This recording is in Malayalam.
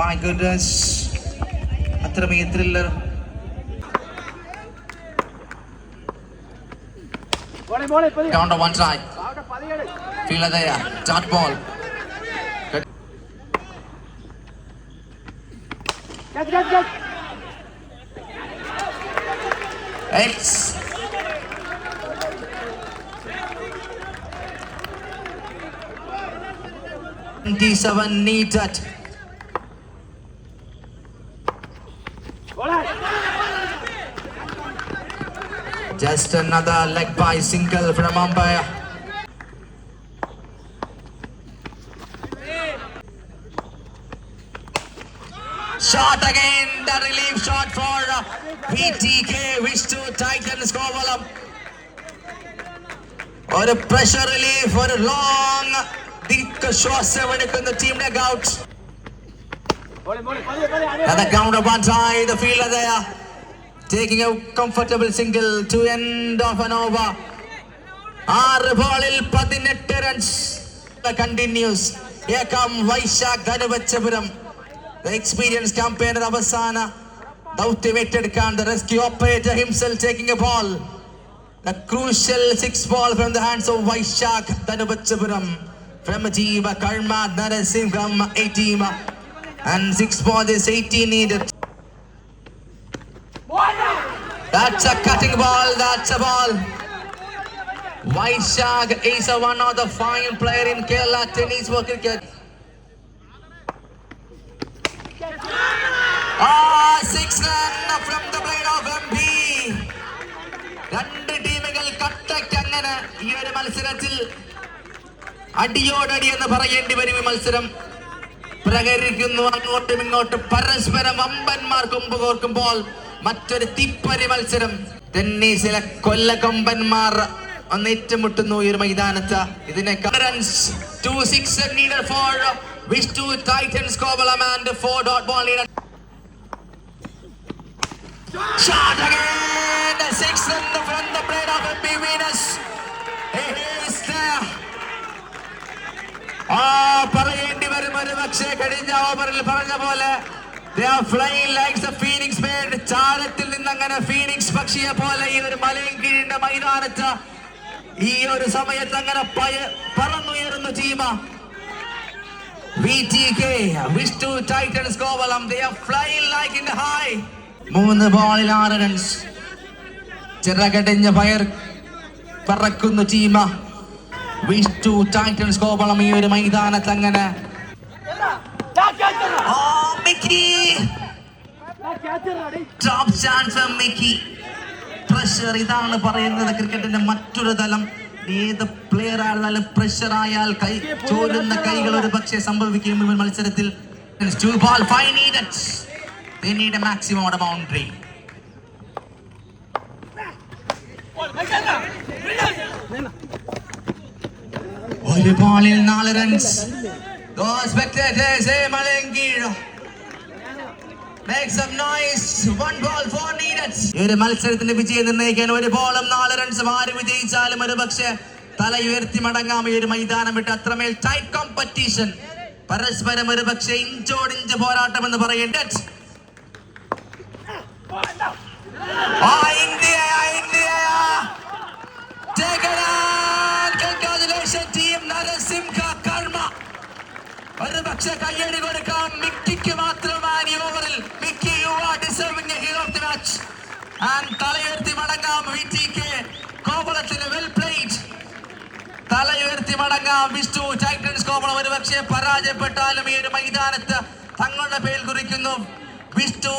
My goodness. അത്രമേ thriller. Down to one side. Feel it there. Dot ball. Good. Get, get, get. Eight. 27 needed. Just another leg by single from umpire. Shot again, the relief shot for PTK. wish to tighten score column. Or a pressure relief for long pressure relief ഒരു ലോങ് ദീർഘശ്വാസം എടുക്കുന്ന ടീമിനെ out And the counter one side, the fielder there. Taking a comfortable single to end of an over. ആറ് ബോളിൽ പതിനെട്ട് റൺസ് കണ്ടിന്യൂസ് ഏകം വൈശാഖ് ധനുവച്ചപുരം എക്സ്പീരിയൻസ് ക്യാമ്പയിനർ അവസാന ദൗത്യം ഏറ്റെടുക്കാൻ the rescue operator himself taking a ball The crucial six ball from the hands of Vaishak Dhanubachappuram from Jeeva Karma Narasimham 18 and six ball is 18 needed. That's a cutting ball, that's a ball. Vaishak is a one of the fine player in Kerala tennis for cricket. Ah, six run from the blade of MP. രണ്ട് ടീമുകൾ കട്ടയ്ക്ക് അങ്ങനെ ഈ ഒരു മത്സരത്തിൽ അടിയോടടി എന്ന് പറയേണ്ടി വരും ഈ മത്സരം. പ്രകരിക്കുന്നു അങ്ങോട്ടും ഇങ്ങോട്ടും. പരസ്പരം അമ്പന്മാർ കൊമ്പ് കോർക്കുമ്പോൾ മറ്റൊരു തിപ്പരി മത്സരം. ടെന്നീസിലെ കൊല്ലകൊമ്പന്മാർ ഒന്ന് ഏറ്റുമുട്ടുന്നു ഈ ഒരു മൈതാനത്ത്. ഇതിനെ four wish to Titans Kovalam and four dot ball ഒരു കഴിഞ്ഞ ഓവറിൽ പറഞ്ഞ പോലെ. ചാരത്തിൽ നിന്നങ്ങനെ ഫീനിക്സ് പക്ഷിയെ പോലെ ഈ ഒരു മലയും കീഴിന്റെ മൈതാനത്ത് ഈ ഒരു സമയത്ത് അങ്ങനെ പയ- പറന്നുയരുന്നു. മൂന്ന് ബോളിൽ ആറ് റൺസ് ചിറകടിഞ്ഞ ഫയർ പറക്കുന്നു ടീമ വിഷ്ടു ടൈറ്റൻസ് കോവളം ഈ ഒരു മൈതാനത്ത് അങ്ങനെ മിക്കി ടോപ്പ് ചാൻസ് മിക്കി പ്രഷർ ഇതാണ് പറയുന്നത് ക്രിക്കറ്റിന്റെ മറ്റൊരു തലം. ഏത് പ്ലെയർ ആയാലും പ്രഷർ ആയാൽ കൈ ചോരുന്ന കൈകൾ ഒരു പക്ഷേ സംഭവിക്കും. മത്സരത്തിൽ Two ball, five needed. They need a maximum of boundary. ഒരു ബോളിൽ നാല് റൺസ് spectators hey മലയങ്കീഴ് ഒരു മത്സരത്തിന്റെ വിജയം നിർണയിക്കാൻ ഒരു ബോളും നാല് റൺസും ആര് വിജയിച്ചാലും ഒരു പക്ഷേ തല ഉയർത്തി മടങ്ങാം. ഈ ഒരു മൈതാനം വിട്ട് അത്രമേൽ ടൈറ്റ് കോമ്പറ്റീഷൻ പരസ്പരം ഒരു പക്ഷേ ഇഞ്ചോടിഞ്ച് പോരാട്ടം എന്ന് പറയേണ്ടത് ഒരു പക്ഷെ കയ്യടി കൊടുക്കാം. മിക്കിക്ക് മാത്രമാണ് തലയുയർത്തി മടങ്ങാം വി ടി കെ കോവളത്തിന് വെൽ പ്ലേറ്റ് തലയുയർത്തി മടങ്ങാം വിഷ്ണു. ടൈറ്റൻസ് കോവളം ഒരു പരാജയപ്പെട്ടാലും ഈ ഒരു മൈതാനത്ത് തങ്ങളുടെ പേര് കുറിക്കുന്നു. വിഷ്ണു